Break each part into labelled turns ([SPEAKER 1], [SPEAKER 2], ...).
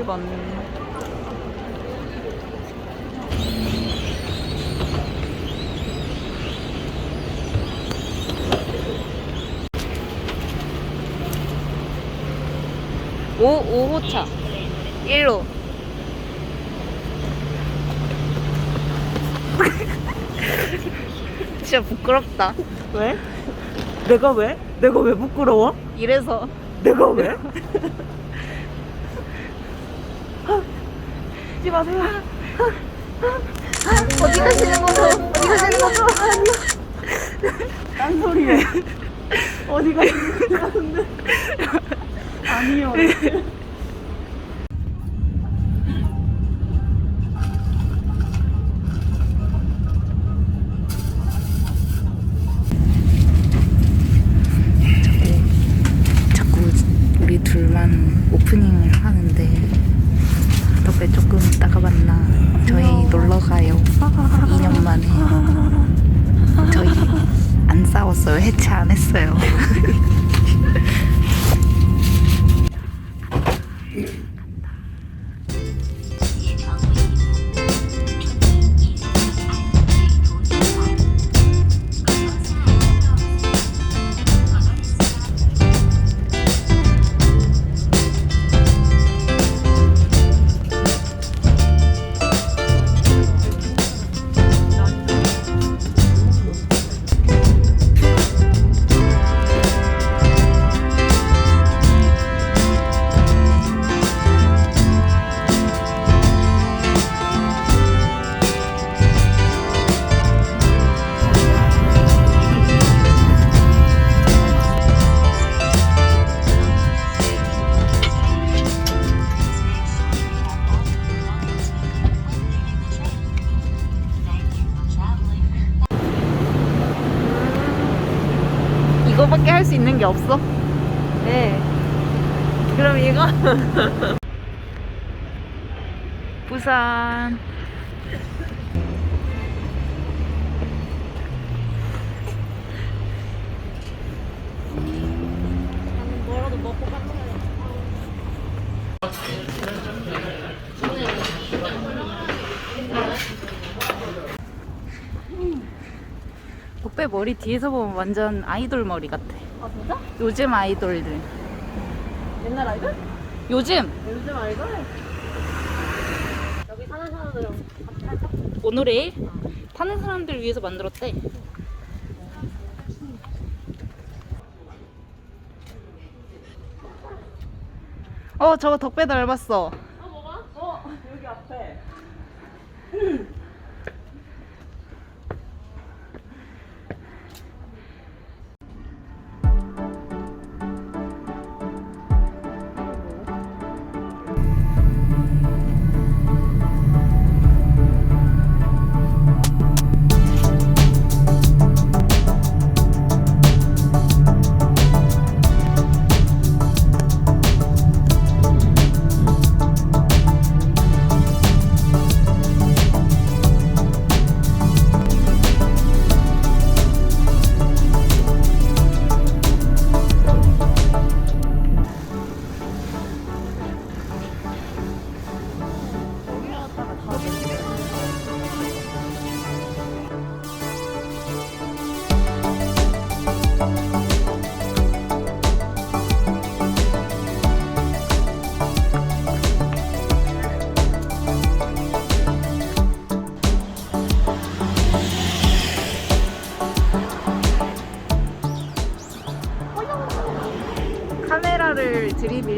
[SPEAKER 1] 2번. 오, 5호차. 1호. 진짜 부끄럽다.
[SPEAKER 2] 왜? 내가 왜? 내가 왜 부끄러워?
[SPEAKER 1] 이래서.
[SPEAKER 2] 내가 왜? 하지 마세요.
[SPEAKER 1] 어디 가시는 거죠? 어디 가시는 거죠?
[SPEAKER 2] 딴 소리해. 어디 가는데? 아니요.
[SPEAKER 1] 해체 안 했어요 게 없어?
[SPEAKER 2] 네. 그럼 이거
[SPEAKER 1] 부산. 덕배 머리 뒤에서 보면 완전 아이돌 머리 같아
[SPEAKER 2] 아 진짜?
[SPEAKER 1] 요즘 아이돌들
[SPEAKER 2] 옛날 아이돌?
[SPEAKER 1] 요즘
[SPEAKER 2] 요즘 아이돌? 여기 사는 사람들은 같이 할까?
[SPEAKER 1] 오늘의 타는 사람들 위해서 만들었대 어 저거 덕배 닮았어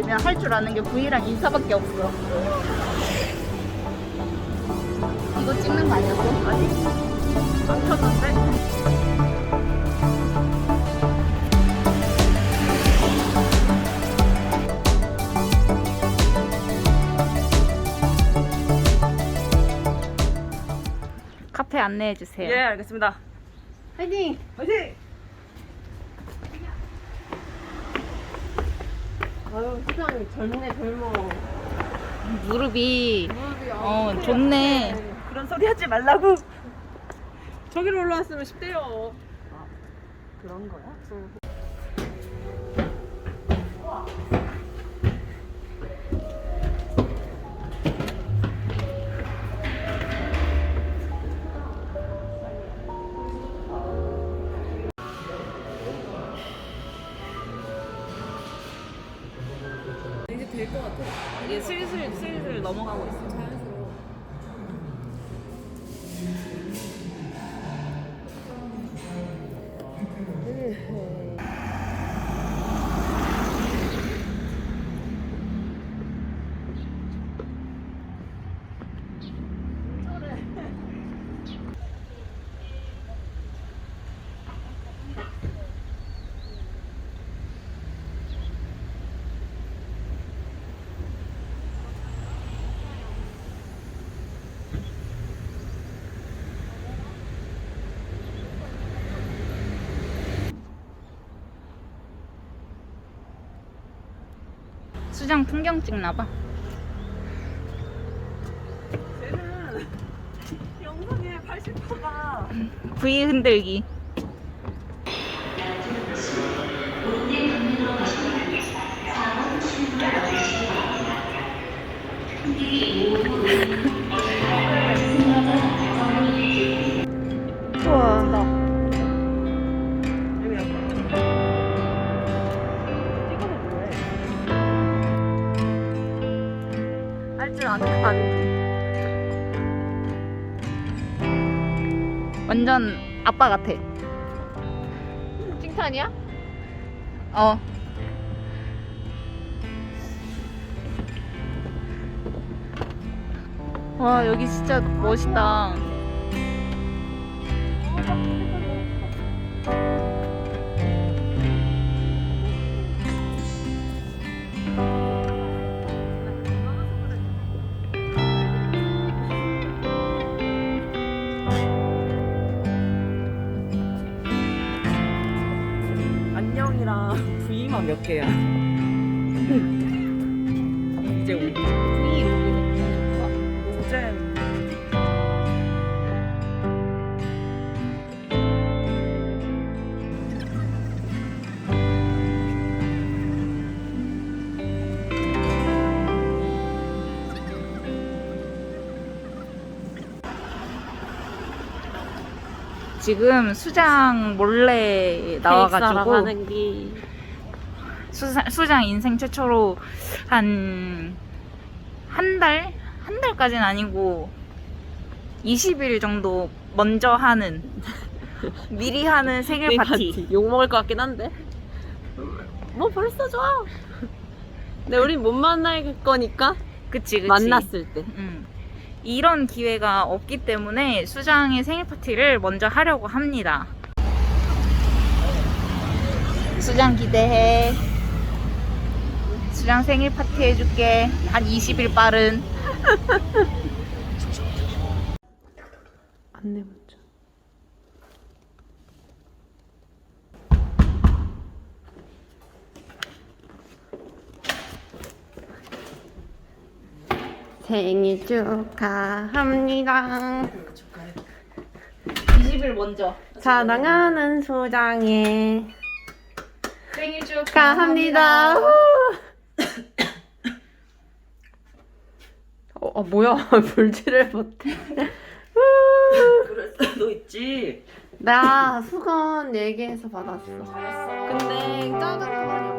[SPEAKER 1] 들이밀면 할줄 아는 게 V랑 인사밖에 없어 이거 찍는 거 아니었어?
[SPEAKER 2] 아니 안 켰는데?
[SPEAKER 1] 카페 안내해 주세요
[SPEAKER 2] 예 알겠습니다.
[SPEAKER 1] 화이팅!
[SPEAKER 2] 화이팅! 아유 세상에 젊네 젊어.
[SPEAKER 1] 무릎이
[SPEAKER 2] 무릎이
[SPEAKER 1] 어,
[SPEAKER 2] 아프네,
[SPEAKER 1] 좋네.
[SPEAKER 2] 그런 소리 하지 말라고. 저기로 올라왔으면 쉽대요. 아 그런 거야? 될 것 같아.
[SPEAKER 1] 이게 슬슬 슬슬 넘어가고 있어.
[SPEAKER 2] 자
[SPEAKER 1] 수장 풍경 찍나 봐.
[SPEAKER 2] 쟤는 영상에 80%가
[SPEAKER 1] V 흔들기. 완전 아빠 같아.
[SPEAKER 2] 칭찬이야?
[SPEAKER 1] 어. 와 여기 진짜 멋있다.
[SPEAKER 2] 개야? 이제 오기.
[SPEAKER 1] 지금 수장 몰래 나와가지고. 수장, 수장 인생 최초로 한 한 달? 한 달까지는 아니고 20일 정도 먼저 하는 미리 하는 생일 파티.
[SPEAKER 2] 욕 먹을 것 같긴 한데. 뭐 벌써 좋아. 근데 우린 못 만날 거니까
[SPEAKER 1] 그치 그치
[SPEAKER 2] 만났을 때.
[SPEAKER 1] 음. 이런 기회가 없기 때문에 수장의 생일 파티를 먼저 하려고 합니다. 수장 기대해. 수장 생일 파티 해줄게. 한 20일 빠른.
[SPEAKER 2] 안내 문자.
[SPEAKER 3] 생일 축하합니다.
[SPEAKER 1] 20일 먼저.
[SPEAKER 3] 사랑하는 소장의
[SPEAKER 1] 생일
[SPEAKER 3] 축하합니다. 어, 어 뭐야 불지를 못해.
[SPEAKER 2] 그랬어, 너 있지.
[SPEAKER 3] 나 수건 4개에서 받았어. 근데 작은 수건이 없어서.